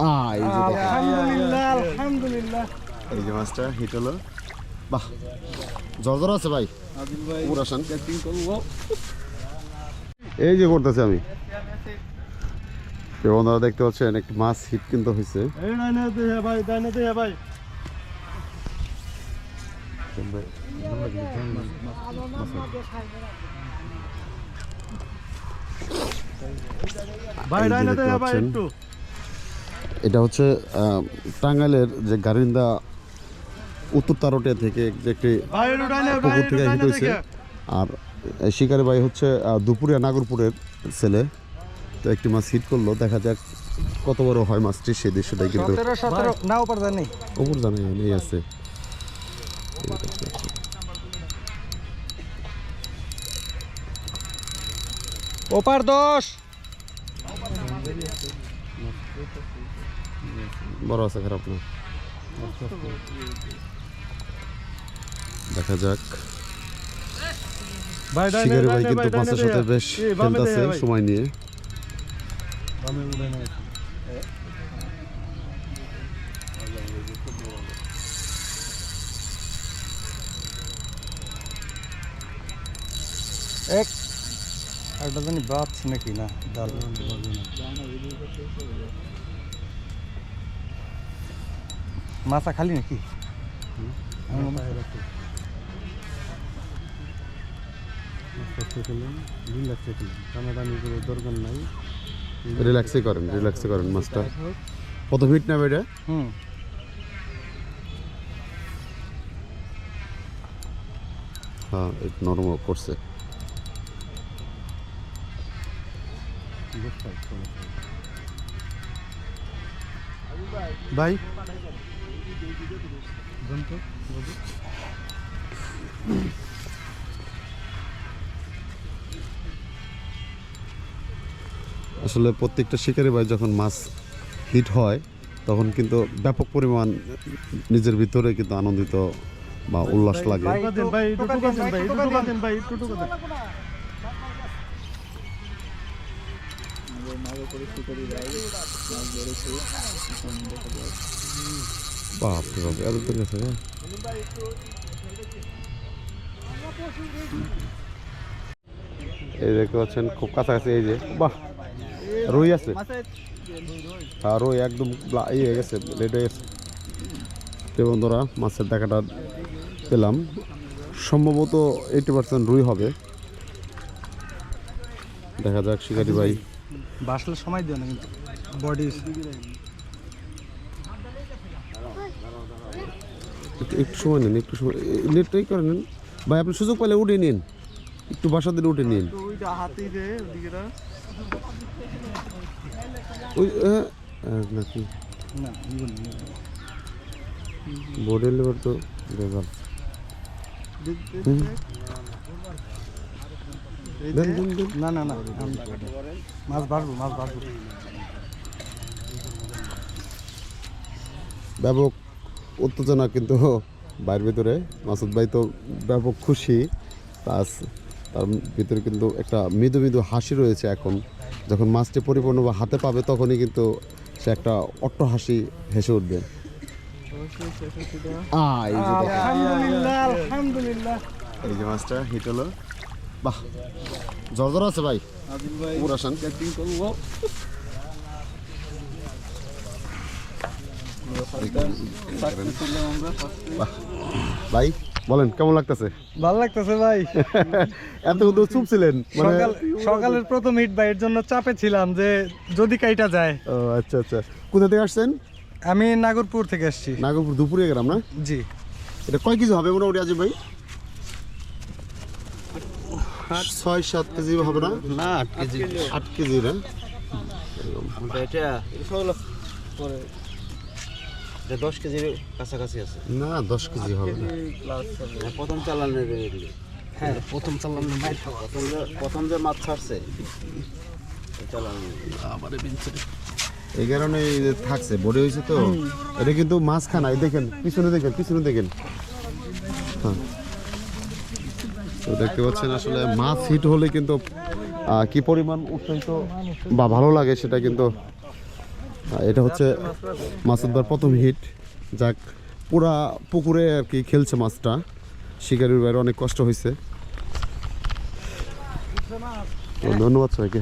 আহ, এই যে দেখেন। আলহামদুলিল্লাহ আলহামদুলিল্লাহ। এই যে মাছটা হিট হলো। বাহ জর্জর আছে ভাই। আদিল আসেন। এই যে করতেছি আমি। বন্ধুরা দেখতে পাচ্ছেন একটি মাছ হিট কিন্তু হয়েছে। ভাই ডাইনাতে ভাই। একটু। এটা হচ্ছে আহ, টাঙ্গাইলের যে গারিন্দা উত্তর তারটিয়া থেকে যে একটি পুকুর থেকে হিট হয়েছে। আর শিকারি ভাই হচ্ছে দুপুরিয়া নাগরপুরের ছেলে। তো একটি মাছ হিট করল দেখা যাক কত বড় হয় মাছটি সেই দৃশ্যটাই কিন্তু নেই আছে। ওপার দশ। বড় আছে খারাপ না। দেখা যাক। শিকারি ভাই কিন্তু মাছের সাথে বেশ খেলতেছে সময় নিয়ে। এক একটা জানি বাচ্চ নাকি না? ডাল মাথা খালি নাকি? দরকার নাই। রিল্যাক্সই করেন রিল্যাক্সই করেন মাছটা। কত ফিট নেবে এটা? হুম। হ্যাঁ করছে। ভাই। আসলে প্রত্যেকটা শিকারি ভাই যখন মাছ হিট হয় তখন কিন্তু ব্যাপক পরিমাণ নিজের ভিতরে কিন্তু আনন্দিত বা উল্লাস লাগে। বাপ রে বাপ, এত এই দেখতে পাচ্ছেন, খুব কাছাকাছি এই যে, বাহ, রুই আছে। হ্যাঁ রুই একদম ইয়ে হয়ে গেছে লেট হয়ে গেছে। তো বন্ধুরা, মাছের দেখাটা পেলাম। সম্ভবত এইটি পার্সেন্ট রুই হবে। দেখা যাক, শিকারি ভাই বাসলে সময় দিও না কিন্তু। বডি একটু একটু সময় নেন একটু সময় নেটটাই করে নেন। ভাই আপনি সুযোগ পেলে উঠে নিন। একটু বাসা দিলে উঠে নিন। ওই নাকি। বোর্ডের লেবার তো ব্যাপার না না না মাছ বাড়বো মাছ বাড়বো। ব্যাপক উত্তেজনা কিন্তু বাইরের ভিতরে। মাসুদ ভাই তো ব্যাপক খুশি। প্লাস তার ভিতরে কিন্তু একটা মৃদু মৃদু হাসি রয়েছে এখন। যখন মাছটি পরিপূর্ণ বা হাতে পাবে তখনই কিন্তু সে একটা অট্ট হাসি হেসে উঠবে। এই যে আলহামদুলিল্লাহ আলহামদুলিল্লাহ। এই যে মাছটা হিট হলো। বাহ জর্জর আছে ভাই। উপর আসেন। ভাই বলেন কেমন লাগতেছে? ভালো লাগতেছে ভাই। এত কিন্তু চুপ ছিলেন মানে সকালের প্রথম হিট ভাই এর জন্য চাপে ছিলাম যে যদি কাইটা যায়। ও, আচ্ছা আচ্ছা। কোথা থেকে আসছেন? আমি নাগরপুর থেকে আসছি। নাগরপুর দুপুরে গ্রাম না? জি। এটা কয় কিছু হবে মোটামুটি আজিব ভাই? ছয় সাত কেজি হবে না? না আট কেজি। আট কেজি না? এটা দশ কেজির কাছাকাছি আছে। না দশ কেজি হবে না। প্রথম চালানের হ্যাঁ প্রথম চালাম প্রথম যে প্রথম যে মাছ ছাড়ছে এই চালান এই কারণে থাকছে বড়ি হয়েছে তো। এটা কিন্তু মাছখানা এই দেখেন পিছনে দেখেন পিছনে দেখেন। হ্যাঁ। তো দেখতে পাচ্ছেন আসলে মাছ হিট হলে কিন্তু কি পরিমাণ উৎসাহিত বা ভালো লাগে সেটা কিন্তু এটা হচ্ছে মাছ উদ্ধার প্রথম হিট যাক, পুরা পুকুরে আর কি খেলছে মাছটা। শিকারির বাইরে অনেক কষ্ট হয়েছে ধন্যবাদ সবাইকে।